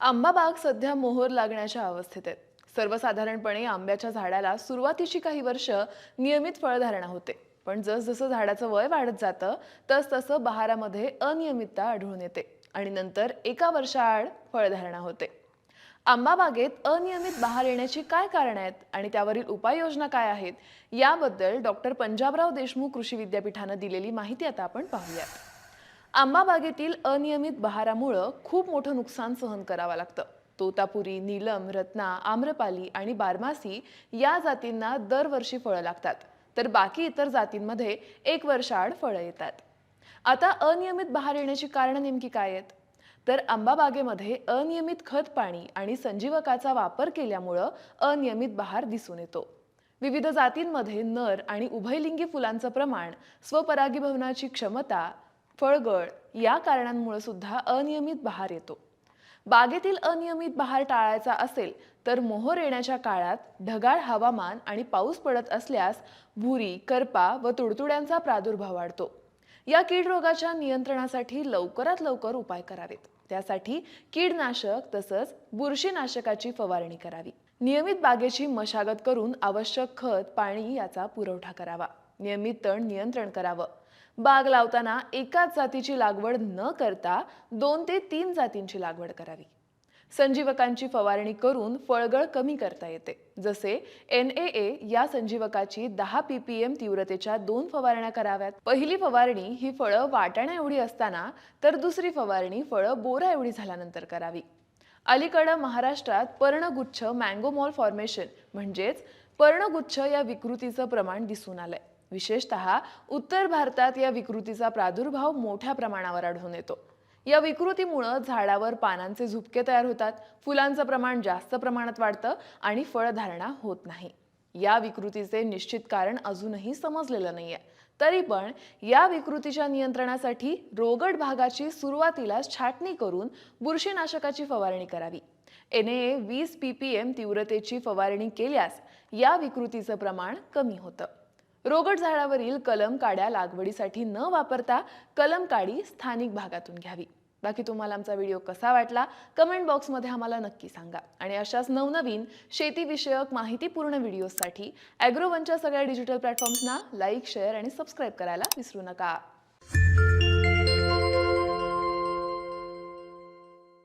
आंबा बाग सध्या मोहर लागण्याच्या अवस्थेत आहेत. सर्वसाधारणपणे आंब्याच्या झाडाला सुरुवातीची काही वर्ष नियमित फळधारणा होते. पण जसजसं झाडाचं वय वाढत जातं तस तसं बहारामध्ये अनियमितता आढळून येते आणि नंतर एका वर्षाआड फळधारणा होते. आंबा बागेत अनियमित बहार येण्याची काय कारणं आहेत आणि त्यावरील उपाययोजना काय आहेत याबद्दल डॉक्टर पंजाबराव देशमुख कृषी विद्यापीठानं दिलेली माहिती आता आपण पाहूयात. आंबा बागेतील अनियमित बहारामुळं खूप मोठं नुकसान सहन करावं लागतं. तोतापुरी नीलम रत्ना आम्रपाली आणि बारमासी या जातींना दरवर्षी फळं लागतात. तर बाकी इतर जातींमध्ये एक वर्षाआड फळं येतात. आता अनियमित बहार येण्याची कारणं नेमकी काय आहेत? तर आंबाबागेमध्ये अनियमित खत पाणी आणि संजीवकाचा वापर केल्यामुळं अनियमित बहार दिसून येतो. विविध जातींमध्ये नर आणि उभयलिंगी फुलांचं प्रमाण स्वपरागीभवनाची क्षमता फळगळ या कारणांमुळे सुद्धा अनियमित बहार येतो. बागेतील अनियमित बहार टाळायचा असेल तर मोहर येण्याच्या काळात ढगाळ हवामान आणि पाऊस पडत असल्यास भुरी करपा व तुडतुड्यांचा प्रादुर्भाव वाढतो. या कीड रोगाच्या नियंत्रणासाठी लवकरात लवकर उपाय करावेत. त्यासाठी कीडनाशक तसंच बुरशीनाशकाची फवारणी करावी. नियमित बागेची मशागत करून आवश्यक खत पाणी याचा पुरवठा करावा. नियमित तण नियंत्रण करावं. बाग लावताना एकाच जातीची लागवड न करता दोन ते तीन जातींची लागवड करावी. संजीवकांची फवारणी करून फळगळ कमी करता येते. जसे एन ए ए या संजीवकाची दहा पीपीएम तीव्रतेच्या दोन फवारण्या कराव्यात. पहिली फवारणी ही फळं वाटाण्या एवढी असताना तर दुसरी फवारणी फळं बोरा एवढी झाल्यानंतर करावी. अलीकडं महाराष्ट्रात पर्णगुच्छ मँगो मॉल फॉर्मेशन म्हणजेच पर्णगुच्छ या विकृतीचं प्रमाण दिसून आलंय. विशेषतः उत्तर भारतात या विकृतीचा प्रादुर्भाव मोठ्या प्रमाणावर आढळून येतो. या विकृतीमुळं झाडावर पानांचे झुपके तयार होतात फुलांचं प्रमाण जास्त प्रमाणात वाढतं आणि फळधारणा होत नाही. या विकृतीचे निश्चित कारण अजूनही समजलेलं नाहीये. तरी पण या विकृतीच्या नियंत्रणासाठी रोगट भागाची सुरुवातीलाच छाटणी करून बुरशीनाशकाची फवारणी करावी. एन ए वीस पी पी एम तीव्रतेची फवारणी केल्यास या विकृतीचं प्रमाण कमी होतं. रोगट झाडावरील कलम काड्या लागवडीसाठी न वापरता कलम काडी स्थानिक भागातून घ्यावी. बाकी तुम्हाला आमचा व्हिडिओ कसा वाटला कमेंट बॉक्समध्ये आम्हाला नक्की सांगा. आणि अशाच नवनवीन शेतीविषयक माहितीपूर्ण व्हिडिओसाठी ॲग्रोवनच्या सगळ्या डिजिटल प्लॅटफॉर्म्सना लाईक शेअर आणि सबस्क्राईब करायला विसरू नका.